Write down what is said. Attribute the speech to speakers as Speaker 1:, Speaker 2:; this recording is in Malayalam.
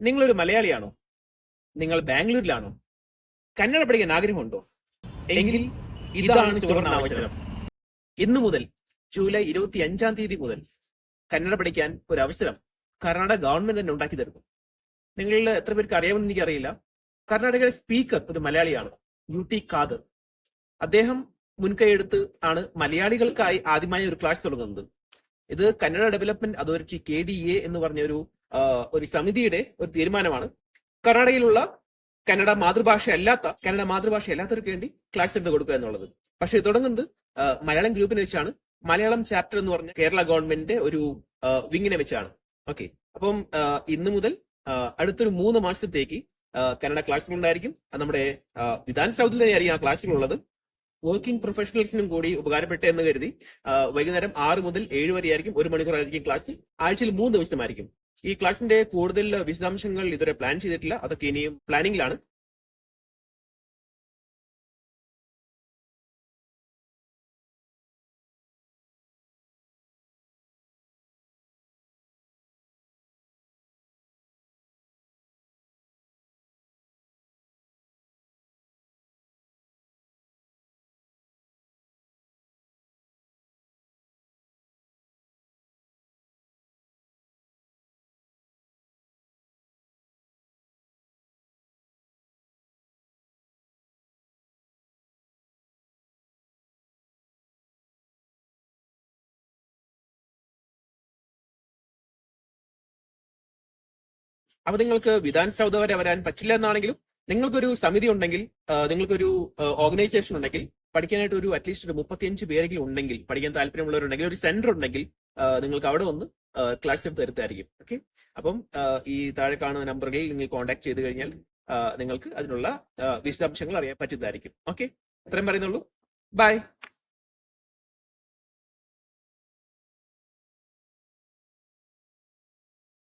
Speaker 1: നിങ്ങളൊരു മലയാളിയാണോ? നിങ്ങൾ ബാംഗ്ലൂരിലാണോ? കന്നഡ പഠിക്കാൻ ആഗ്രഹമുണ്ടോ? എങ്കിൽ ഇതാണ് സുവർണ അവസരം. ഇന്നു മുതൽ ജൂലൈ ഇരുപത്തി അഞ്ചാം തീയതി മുതൽ കന്നഡ പഠിക്കാൻ ഒരു അവസരം കർണാടക ഗവൺമെന്റ് തന്നെ ഉണ്ടാക്കി തരുന്നു. നിങ്ങളിൽ എത്ര പേർക്ക് അറിയാമെന്ന് എനിക്കറിയില്ല. കർണാടകയുടെ സ്പീക്കർ ഒരു മലയാളിയാണ് യു ടി ഖാദർ. അദ്ദേഹം മുൻകൈയെടുത്ത് ആണ് മലയാളികൾക്കായി ആദ്യമായി ഒരു ക്ലാസ് തുടങ്ങുന്നത്. ഇത് Kannada development authority K D A എന്ന് പറഞ്ഞ ഒരു ഒരു സമിതിയുടെ ഒരു തീരുമാനമാണ്. കർണാടകയിലുള്ള കന്നഡ മാതൃഭാഷ അല്ലാത്ത കന്നഡ മാതൃഭാഷ അല്ലാത്തവർക്ക് വേണ്ടി ക്ലാസ് എടുത്ത് കൊടുക്കുക എന്നുള്ളത്. പക്ഷെ തുടങ്ങുന്നത് മലയാളം ഗ്രൂപ്പിനെ വെച്ചാണ് മലയാളം ചാപ്റ്റർ എന്ന് പറഞ്ഞ കേരള ഗവൺമെന്റിന്റെ ഒരു വിങ്ങിനെ വെച്ചാണ്. ഓക്കെ അപ്പം ഇന്ന് മുതൽ അടുത്തൊരു മൂന്ന് മാസത്തേക്ക് കന്നഡ ക്ലാസ്സുകൾ ഉണ്ടായിരിക്കും. നമ്മുടെ വിധാൻ സൗദിൽ തന്നെയായിരിക്കും ആ ക്ലാസ്സുകൾ ഉള്ളത്. വർക്കിംഗ് പ്രൊഫഷണൽസിനും കൂടി ഉപകാരപ്പെട്ട എന്ന് കരുതി വൈകുന്നേരം ആറ് മുതൽ ഏഴ് വരെ ആയിരിക്കും ഒരു മണിക്കൂർ ആയിരിക്കും ക്ലാസ് ആഴ്ചയിൽ മൂന്ന് ദിവസമായിരിക്കും. ഈ ക്ലാസിന്റെ കൂടുതൽ വിശദാംശങ്ങൾ ഇതുവരെ പ്ലാൻ ചെയ്തിട്ടില്ല. അതൊക്കെ ഇനിയും പ്ലാനിങ്ങിലാണ്. അപ്പൊ നിങ്ങൾക്ക് വിധാൻ സൗദ വരെ വരാൻ പറ്റില്ല എന്നാണെങ്കിലും നിങ്ങൾക്കൊരു സമിതി ഉണ്ടെങ്കിൽ നിങ്ങൾക്കൊരു ഓർഗനൈസേഷൻ ഉണ്ടെങ്കിൽ പഠിക്കാനായിട്ട് ഒരു അറ്റ്ലീസ്റ്റ് ഒരു മുപ്പത്തിയഞ്ച് പേരെങ്കിലും ഉണ്ടെങ്കിൽ പഠിക്കാൻ താല്പര്യമുള്ളവരുണ്ടെങ്കിൽ ഒരു സെന്റർ ഉണ്ടെങ്കിൽ നിങ്ങൾക്ക് അവിടെ ഒന്ന് ക്ലാസ് തരുത്തായിരിക്കും. ഓക്കെ അപ്പം ഈ താഴെ കാണുന്ന നമ്പറുകളിൽ നിങ്ങൾ കോൺടാക്ട് ചെയ്ത് കഴിഞ്ഞാൽ നിങ്ങൾക്ക് അതിനുള്ള വിശദാംശങ്ങൾ അറിയാൻ പറ്റുന്നതായിരിക്കും. ഓക്കെ ഇത്രയും പറയുന്നുള്ളൂ. ബൈ